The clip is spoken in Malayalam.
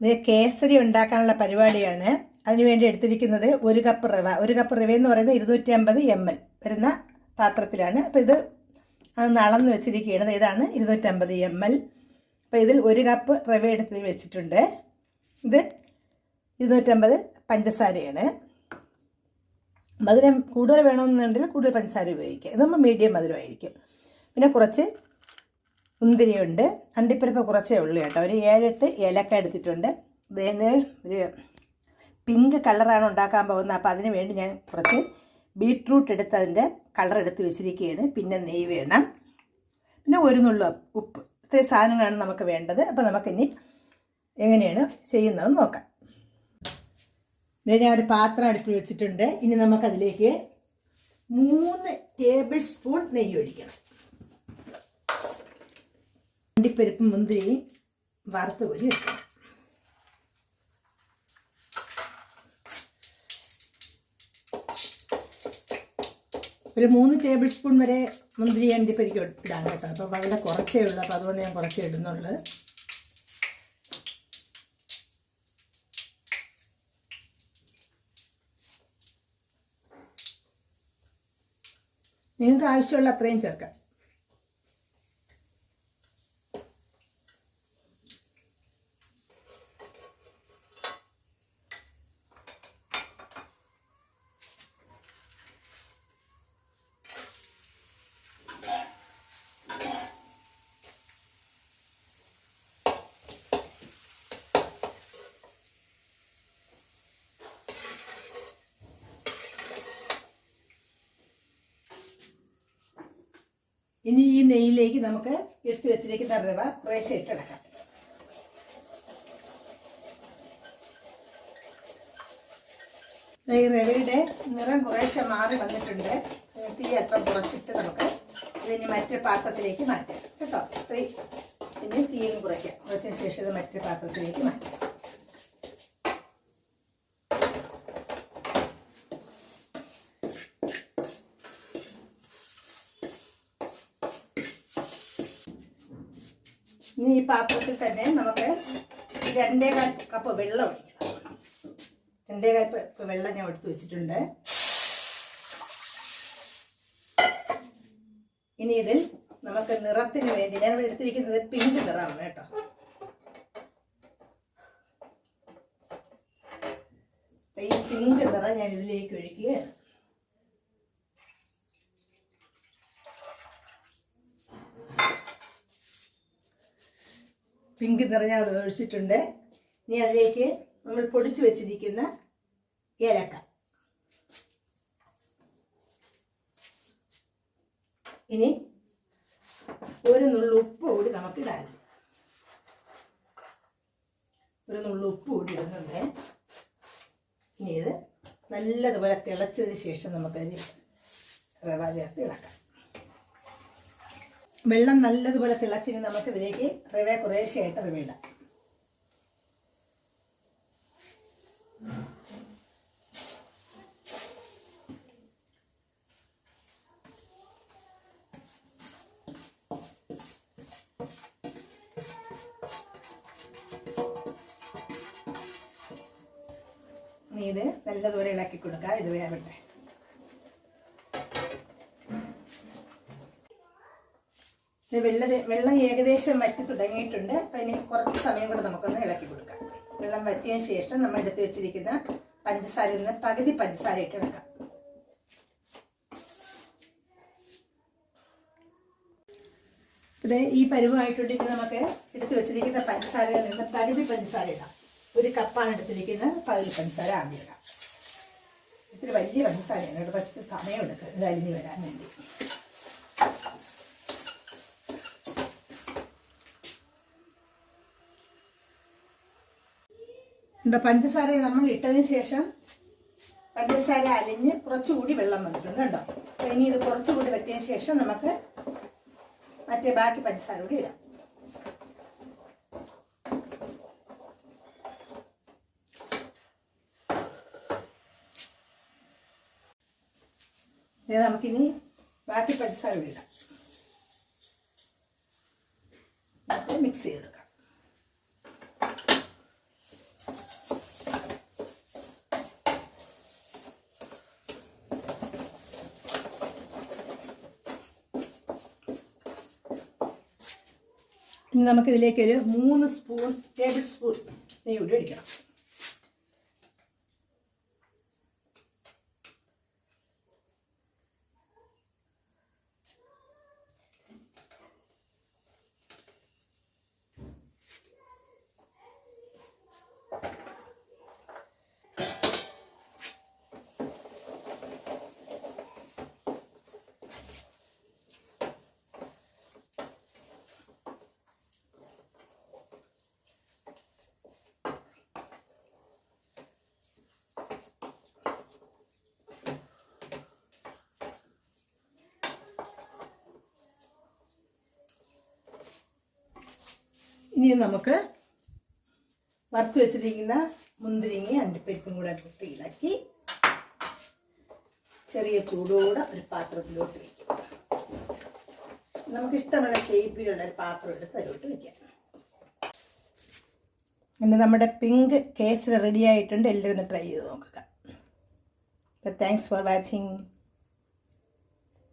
ഇത് കേസരി ഉണ്ടാക്കാനുള്ള പരിപാടിയാണ്. അതിനുവേണ്ടി എടുത്തിരിക്കുന്നത് ഒരു കപ്പ് റവ. ഒരു കപ്പ് റവ എന്ന് പറയുന്നത് ഇരുന്നൂറ്റി അമ്പത് എം എൽ വരുന്ന പാത്രത്തിലാണ്. അപ്പോൾ ഇത് അത് അളന്ന് വെച്ചിരിക്കുകയാണ്. ഇതാണ് ഇരുന്നൂറ്റമ്പത് എം എൽ അപ്പോൾ ഇതിൽ ഒരു കപ്പ് റവ എടുത്ത് വെച്ചിട്ടുണ്ട്. ഇത് ഇരുന്നൂറ്റമ്പത് പഞ്ചസാരയാണ്. മധുരം കൂടുതൽ വേണമെന്നുണ്ടെങ്കിൽ കൂടുതൽ പഞ്ചസാര ഉപയോഗിക്കുക ഇത് നമ്മൾ മീഡിയം മധുരമായിരിക്കും. പിന്നെ കുറച്ച് മുന്തിരിയുണ്ട്. അണ്ടിപ്പരിപ്പ് കുറച്ചേ ഉള്ളൂ കേട്ടോ. ഒരു ഏഴെട്ട് ഏലക്ക എടുത്തിട്ടുണ്ട്. ഇതിന് ഒരു പിങ്ക് കളറാണ് ഉണ്ടാക്കാൻ പോകുന്നത്. അപ്പോൾ അതിന് വേണ്ടി ഞാൻ കുറച്ച് ബീട്രൂട്ട് എടുത്ത് അതിന്റെ കളർ എടുത്ത് വെച്ചിരിക്കുകയാണ്. പിന്നെ നെയ്യ് വേണം. പിന്നെ ഒരു നുള്ള ഉപ്പ്. ഇത്രയും സാധനങ്ങളാണ് നമുക്ക് വേണ്ടത്. അപ്പോൾ നമുക്കിനി എങ്ങനെയാണ് ചെയ്യുന്നതെന്ന് നോക്കാം. ഞാൻ ഒരു പാത്രം അടുപ്പിൽ വെച്ചിട്ടുണ്ട്. ഇനി നമുക്കതിലേക്ക് മൂന്ന് ടേബിൾ സ്പൂൺ നെയ്യ് ഒഴിക്കണം. അണ്ടിപ്പരിപ്പും മുന്തിരിയും വറുത്ത് ഒരു വെക്കണം. ഒരു മൂന്ന് ടേബിൾ സ്പൂൺ വരെ മുന്തിരി അണ്ടിപ്പരിക്ക് ഇടാൻ കേട്ടോ. അപ്പോൾ വളരെ കുറച്ചേ ഉള്ളൂ. അപ്പോൾ അതുകൊണ്ട് ഞാൻ കുറച്ചേ ഇടുന്നുള്ളൂ. നിങ്ങൾക്ക് ആവശ്യമുള്ള അത്രയും ചേർക്കാം. ഇനി ഈ നെയ്യിലേക്ക് നമുക്ക് എടുത്തു വെച്ചിരിക്കുന്ന റവ കുറേശ്ശെ ഇട്ടിളക്കാം. ഈ റവയുടെ നിറം കുറേശ്ശെ മാറി വന്നിട്ടുണ്ട്. തീ അല്പം കുറച്ചിട്ട് നമുക്ക് ഇതിന് മറ്റേ പാത്രത്തിലേക്ക് മാറ്റാം. കേട്ടോ? ഇനി തീയും കുറയ്ക്കാം. കുറച്ചതിന് ശേഷം ഇത് മറ്റേ പാത്രത്തിലേക്ക് മാറ്റാം. ഇനി ഈ പാത്രത്തിൽ തന്നെ നമുക്ക് രണ്ടേ കാൽ കപ്പ് വെള്ളം ഒഴിക്കണം. രണ്ടേ കപ്പ് വെള്ളം ഞാൻ എടുത്തു വെച്ചിട്ടുണ്ട്. ഇനി ഇതിൽ നമുക്ക് നിറത്തിന് വേണ്ടി ഞാൻ എടുത്തിരിക്കുന്നത് പിങ്ക് നിറമാണ് കേട്ടോ. ഈ പിങ്ക് നിറം ഞാൻ ഇതിലേക്ക് ഒഴിക്കുകയാണ്. പിങ്ക് നിറഞ്ഞ അത് ഒഴിച്ചിട്ടുണ്ട്. ഇനി അതിലേക്ക് നമ്മൾ പൊടിച്ചു വെച്ചിരിക്കുന്ന ഏലക്ക. ഇനി ഒരു നുള്ളു ഉപ്പ് കൂടി നമുക്ക് ഇടാൻ ഒരു നുള്ളു ഉപ്പ് കൂടി ഇടുന്നുണ്ട്. ഇനി ഇത് നല്ലതുപോലെ തിളച്ചതിന് ശേഷം നമുക്കതിന് റവ ചേർത്ത് ഇളക്കാം. വെള്ളം നല്ലതുപോലെ തിളച്ചിന് നമുക്കിതിലേക്ക് റവ കുറേശ്ശെയായിട്ട് റവ ഇടാം. ഇത് നല്ലതുപോലെ ഇളക്കി കൊടുക്കുക ഇത് വേവട്ടെ. വെള്ള വെള്ളം ഏകദേശം വറ്റി തുടങ്ങിയിട്ടുണ്ട്. അപ്പം ഇനി കുറച്ച് സമയം കൂടെ നമുക്കൊന്ന് ഇളക്കി കൊടുക്കാം. വെള്ളം വറ്റിയതിന് ശേഷം നമ്മൾ എടുത്ത് വെച്ചിരിക്കുന്ന പഞ്ചസാരയിൽ നിന്ന് പകുതി പഞ്ചസാര ഇട്ട് ഇളക്കാം. ഇത് ഈ പരുവമായിട്ടുണ്ടെങ്കിൽ നമുക്ക് എടുത്ത് വെച്ചിരിക്കുന്ന പഞ്ചസാരയിൽ നിന്ന് പകുതി പഞ്ചസാര ഇടാം. ഒരു കപ്പാണ് എടുത്തിരിക്കുന്നത്. പകുതി പഞ്ചസാര ആദ്യം ഇടാം. ഇത്തിരി വലിയ പഞ്ചസാരയാണ്. ഇവിടെ പത്ത് സമയം എടുക്കുക ഇത് വരാൻ വേണ്ടി. പഞ്ചസാര നമ്മൾ ഇട്ടതിന് ശേഷം പഞ്ചസാര അലിഞ്ഞ് കുറച്ചുകൂടി വെള്ളം വന്നിട്ടുണ്ട് കേട്ടോ. അപ്പോൾ ഇനി ഇത് കുറച്ചുകൂടി വെച്ചതിന് ശേഷം നമുക്ക് മറ്റേ ബാക്കി പഞ്ചസാര കൂടി ഇടാം. നമുക്കിനി ബാക്കി പഞ്ചസാര ഇടാം. മിക്സ് ചെയ്തെടുക്കാം ഇനി നമുക്കിതിലേക്കൊരു മൂന്ന് സ്പൂൺ ടേബിൾ സ്പൂൺ നെയ്യൂടി ഒഴിക്കണം. ഇനി നമുക്ക് വറുത്ത് വെച്ചിരിക്കുന്ന മുന്തിരിങ്ങി അണ്ടിപ്പരിപ്പും കൂടെ ഇട്ട് ഇളക്കി ചെറിയ ചൂടോടെ ഒരു പാത്രത്തിലോട്ട് വയ്ക്കും നമുക്ക് ഇഷ്ടമുള്ള ഷേപ്പിലുള്ള ഒരു പാത്രം എടുത്ത് അതിലോട്ട് വയ്ക്കാം പിന്നെ നമ്മുടെ പിങ്ക് കേസരി റെഡി ആയിട്ടുണ്ട്. എല്ലാവരും ഒന്ന് ട്രൈ ചെയ്ത് നോക്കുക. Thanks for watching